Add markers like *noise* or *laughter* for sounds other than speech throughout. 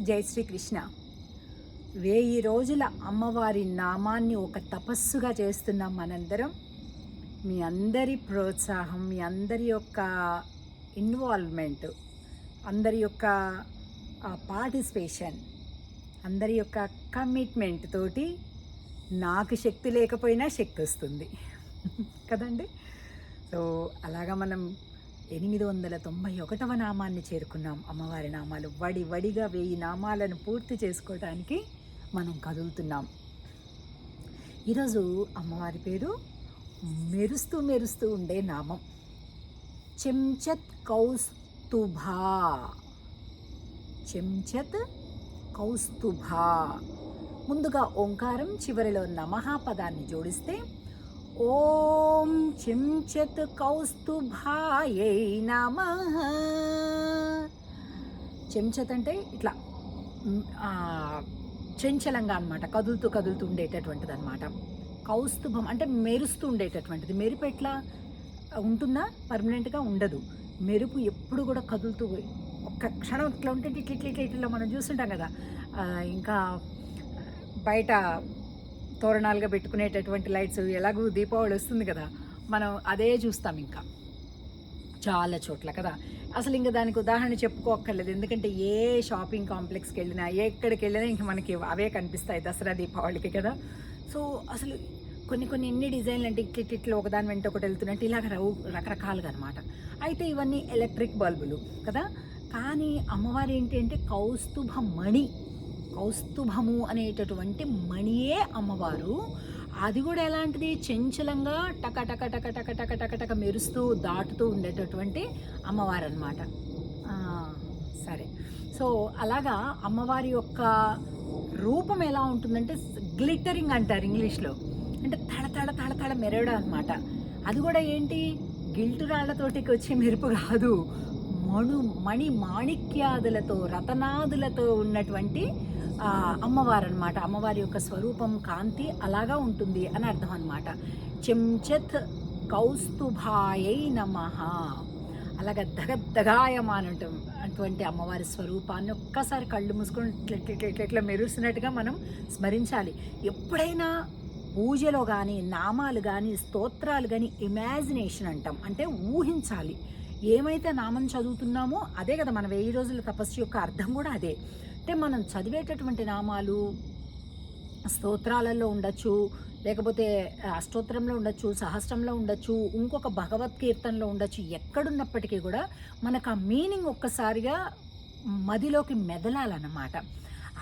జై శ్రీకృష్ణ. వెయ్యి రోజుల అమ్మవారి నామాన్ని ఒక తపస్సుగా చేస్తున్నాం మనందరం మీ అందరి ప్రోత్సాహం మీ అందరి యొక్క ఇన్వాల్వ్మెంట్ అందరి యొక్క పార్టిసిపేషన్ అందరి యొక్క కమిట్మెంట్ తోటి నాకు శక్తి లేకపోయినా శక్తి వస్తుంది. *laughs* కదండి? సో అలాగా మనం ఎనిమిది వందల తొంభై ఒకటవ నామాన్ని చేరుకున్నాం. అమ్మవారి నామాలు వడి వడిగా వెయ్యి నామాలను పూర్తి చేసుకోవడానికి మనం కదులుతున్నాం. ఈరోజు అమ్మవారి పేరు మెరుస్తూ మెరుస్తూ ఉండే నామం. చెంచత్ కౌస్తుభా. చెంచత్ కౌస్తుభా. ముందుగా ఓంకారం చివరిలో నమః పదాన్ని జోడిస్తే ఓం చెంచత్ కౌస్తుభాయై నమ. చెంచత్ అంటే ఇట్లా చెంచలంగా అనమాట కదులుతూ కదులుతూ ఉండేటటువంటిది అనమాట కౌస్తుభం అంటే మెరుస్తూ ఉండేటటువంటిది. మెరుపు ఎట్లా? ఉంటుందా? పర్మనెంట్గా ఉండదు. మెరుపు ఎప్పుడు కూడా కదులుతూ ఒక్క క్షణం ఇట్లా ఉంటే ఇట్లా ఇట్లా ఇట్లా మనం చూస్తుంటాం కదా. ఇంకా బయట తోరణాలుగా పెట్టుకునేటటువంటి లైట్స్ ఎలాగూ దీపావళి వస్తుంది కదా మనం అదే చూస్తాం ఇంకా. చాలా చోట్ల కదా. అసలు ఇంకా దానికి ఉదాహరణ చెప్పుకోక్కర్లేదు. ఎందుకంటే ఏ షాపింగ్ కాంప్లెక్స్కి వెళ్ళినా ఎక్కడికి వెళ్ళినా ఇంకా మనకి అవే కనిపిస్తాయి దసరా దీపావళికి కదా. సో అసలు కొన్ని కొన్ని ఎన్ని డిజైన్లు అంటే ఇట్లా ఇట్లా ఒకదాని వెంట ఒకటి వెళ్తున్నట్టు ఇలాగ రవు రకరకాలుగా అనమాట అయితే ఇవన్నీ ఎలక్ట్రిక్ బల్బులు కదా. కానీ అమ్మవారు ఏంటి అంటే కౌస్తుభ మణి కౌస్తుభము అనేటటువంటి మణియే అమ్మవారు. అది కూడా ఎలాంటిది? చంచలంగా టక టక టక టక టక టక టక మెరుస్తూ దాటుతూ ఉండేటటువంటి అమ్మవారు అనమాట సరే. సో అలాగా అమ్మవారి యొక్క రూపం ఎలా ఉంటుందంటే గ్లిటరింగ్ అంటారు ఇంగ్లీష్లో. అంటే తడ తడ తడ తడ మెరవడం అనమాట అది కూడా ఏంటి? గిల్టు రాళ్ళతోటికి వచ్చే మెరుపు కాదు. మణు మణి మాణిక్యాదులతో రతనాదులతో ఉన్నటువంటి అమ్మవారు అనమాట అమ్మవారి యొక్క స్వరూపం కాంతి అలాగా ఉంటుంది అని అర్థం అనమాట చెంచత్ కౌస్తుభాయై నమ. అలాగ దగద్దగాయమానటం అటువంటి అమ్మవారి స్వరూపాన్ని ఒక్కసారి కళ్ళు మూసుకొని ఇట్లా మెరుస్తున్నట్టుగా మనం స్మరించాలి. ఎప్పుడైనా పూజలో కానీ నామాలు కానీ స్తోత్రాలు కానీ ఇమాజినేషన్ అంటాం. అంటే ఊహించాలి. ఏమైతే నామం చదువుతున్నామో అదే కదా మన వెయ్యి రోజుల తపస్సు యొక్క అర్థం కూడా అదే. అంటే మనం చదివేటటువంటి నామాలు స్తోత్రాలలో ఉండొచ్చు లేకపోతే అష్టోత్తరంలో ఉండొచ్చు సహస్రంలో ఉండొచ్చు ఇంకొక భగవత్ కీర్తనలో ఉండొచ్చు ఎక్కడున్నప్పటికీ కూడా మనకు ఆ మీనింగ్ ఒక్కసారిగా మదిలోకి మెదలాలన్నమాట.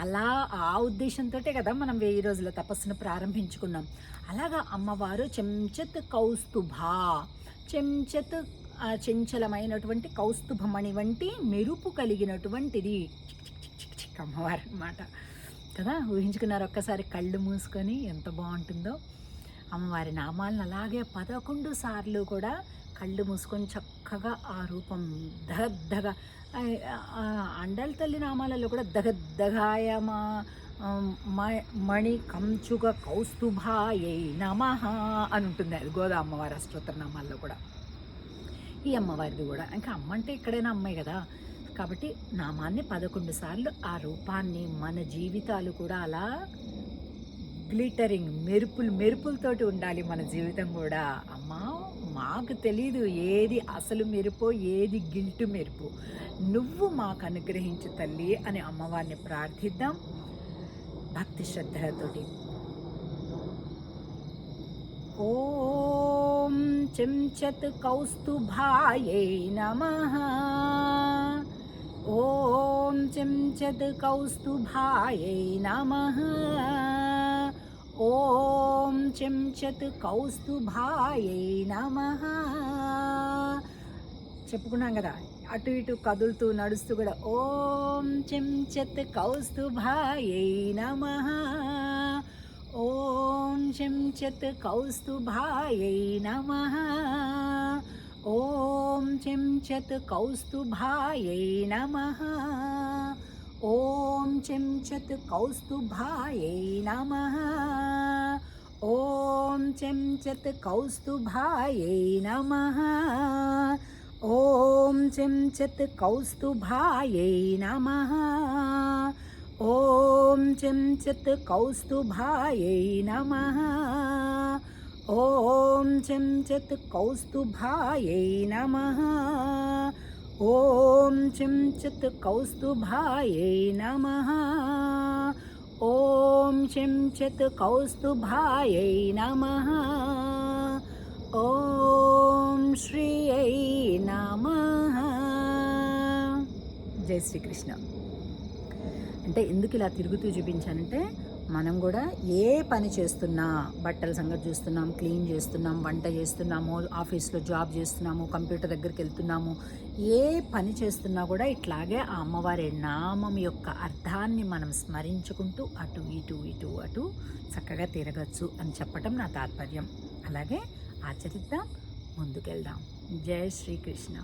అలా ఆ ఉద్దేశంతో కదా మనం వెయ్యి రోజుల తపస్సును ప్రారంభించుకున్నాం. అలాగా అమ్మవారు చెంచత్ కౌస్తుభా చెంచత్ ఆ చంచలమైనటువంటి కౌస్తుభమణి వంటి మెరుపు కలిగినటువంటిది చిక్ అమ్మవారు అనమాట కదా? ఊహించుకున్నారు ఒక్కసారి కళ్ళు మూసుకొని ఎంత బాగుంటుందో. అమ్మవారి నామాలను అలాగే పదకొండు సార్లు కూడా కళ్ళు మూసుకొని చక్కగా ఆ రూపం దగద్దగ అండల తల్లి నామాలలో కూడా దగద్దగాయమా మ- మణి కంచుక కౌస్తుభాయై నమ అని ఉంటుంది. అది గోదా అమ్మవారి అష్టోత్తర నామాల్లో కూడా. ఈ అమ్మవారిది కూడా. ఇంకా అమ్మ అంటే ఇక్కడైనా అమ్మాయి కదా? కాబట్టి నామాన్ని పదకొండు సార్లు ఆ రూపాన్ని మన జీవితాలు కూడా అలా గ్లిటరింగ్ మెరుపులు మెరుపులతోటి ఉండాలి మన జీవితం కూడా. అమ్మా మాకు తెలీదు ఏది అసలు మెరుపో ఏది గిల్టు మెరుపు. నువ్వు మాకు అనుగ్రహించు తల్లి అని అమ్మవారిని ప్రార్థిద్దాం. భక్తి శ్రద్ధలతోటి. ఓం చెంచత్ కౌస్తుభాయై నమః. ఓం చెంచత్ కౌస్తుభాయై నమః. ఓం చెంచత్ కౌస్తుభాయై నమః. చెప్పుకున్నాం కదా అటు ఇటు కదులుతూ నడుస్తూ కూడా ఓం చెంచత్ కౌస్తుభాయై నమ. ఓం చెంచత్ కౌస్తుభాయై నమ. చెంచత్ కౌస్తుభాయై నమ. ఓం చెంచత్ కౌస్తుభాయై నమ. ఓం చెంచత్ కౌస్తుభాయై నమ. ఓం చెంచత్ కౌస్తుభాయై నమ. ఓం చెంచత్ కౌస్తుభాయై నమ. ఓం చెంచత్ కౌస్తుభాయై నమ. ఓం చెంచత్ కౌస్తుభాయై నమ. ఓం చెంచత్ కౌస్తుభాయై నమ. ఓం శ్రీయై నమ. జై శ్రీకృష్ణ. అంటే ఎందుకు ఇలా తిరుగుతూ చూపించానంటే మనం కూడా ఏ పని చేస్తున్నా బట్టల సంగతి చూస్తున్నాం క్లీన్ చేస్తున్నాం వంట చేస్తున్నాము ఆఫీస్లో జాబ్ చేస్తున్నాము కంప్యూటర్ దగ్గరికి వెళ్తున్నాము ఏ పని చేస్తున్నా కూడా ఇట్లాగే ఆ అమ్మవారి నామం యొక్క అర్థాన్ని మనం స్మరించుకుంటూ అటు ఇటు ఇటు అటు చక్కగా తిరగచ్చు అని చెప్పటం నా తాత్పర్యం. అలాగే ఆచరిద్దాం ముందుకెళ్దాం. జై శ్రీకృష్ణ.